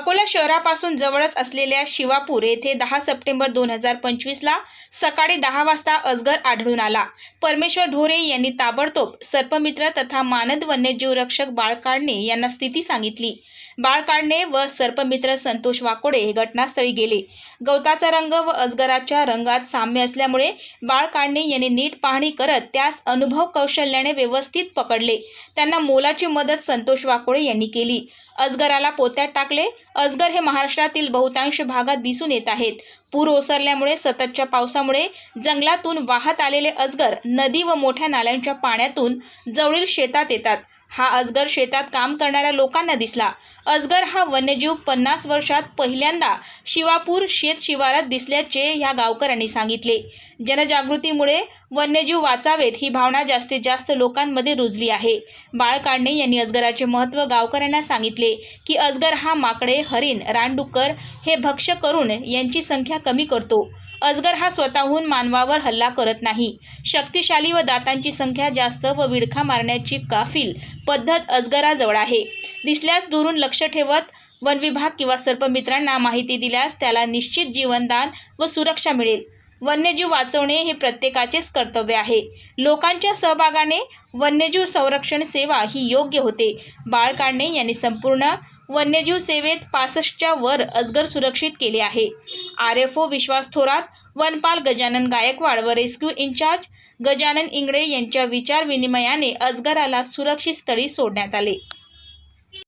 अकोला शहरापासून जवळच असलेल्या शिवापूर येथे दहा सप्टेंबर दोन हजार पंचवीसला सकाळी दहा वाजता अजगर आढळून आला. परमेश्वर ढोरे यांनी ताबडतोब सर्पमित्र तथा मानद वन्यजीव रक्षक बाळकाडणे यांना स्थिती सांगितली. बाळकाळणे व सर्पमित्र संतोष वाकोडे हे घटनास्थळी गेले. गवताचा रंग व अजगराच्या रंगात साम्य असल्यामुळे बाळकाडणे यांनी नीट पाहणी करत त्यास अनुभव कौशल्याने व्यवस्थित पकडले. त्यांना मोलाची मदत संतोष वाकोडे यांनी केली. अजगराला पोत्यात टाकले अजगर हे महाराष्ट्रातील बहुतांश भागात दिसून येत आहेत. पूर ओसरल्यामुळे सततच्या पावसामुळे जंगलातून वाहत आलेले अजगर नदी व मोठ्या नाल्यांच्या पाण्यातून जवळील शेतात येतात. हा अजगर शेतात काम करणाऱ्या लोकांना दिसला. अजगर हा वन्यजीव पन्नास वर्षात पहिल्यांदा शिवापूर शेत शिवारात दिसल्याचे या गावकऱ्यांनी सांगितले. जनजागृतीमुळे वन्यजीव वाचावेत ही भावना जास्तीत जास्त लोकांमध्ये रुजली आहे. बाळ काढणे यांनी अजगराचे महत्त्व गावकऱ्यांना सांगितले की अजगर हा माकडे हरिण रानडुक्कर हे भक्ष करून यांची संख्या कमी करतो. अजगर हा स्वतःहून मानवावर हल्ला करत नाही. शक्तिशाली व दातांची संख्या जास्त व विडखा मारण्याची काफील पद्धत अजगराजवळ आहे. दिसल्यास दुरून लक्ष ठेवत वनविभाग किंवा सर्पमित्रांना माहिती दिल्यास त्याला निश्चित जीवनदान व सुरक्षा मिळेल. वन्यजीव वाचवणे हे प्रत्येकाचेच कर्तव्य आहे. लोकांच्या सहभागाने वन्यजीव संरक्षण सेवा ही योग्य होते. बाळ काढणे यांनी संपूर्ण वन्यजीव सेवेत पासष्टच्या वर अजगर सुरक्षित केले आहे. R F O Vishwas Thorat वनपाल गजानन गायकवाड व रेस्क्यू इन्चार्ज गजानन इंगळे यांच्या विचार विनिमयाने अजगराला सुरक्षित स्थळी सोडण्यात आले.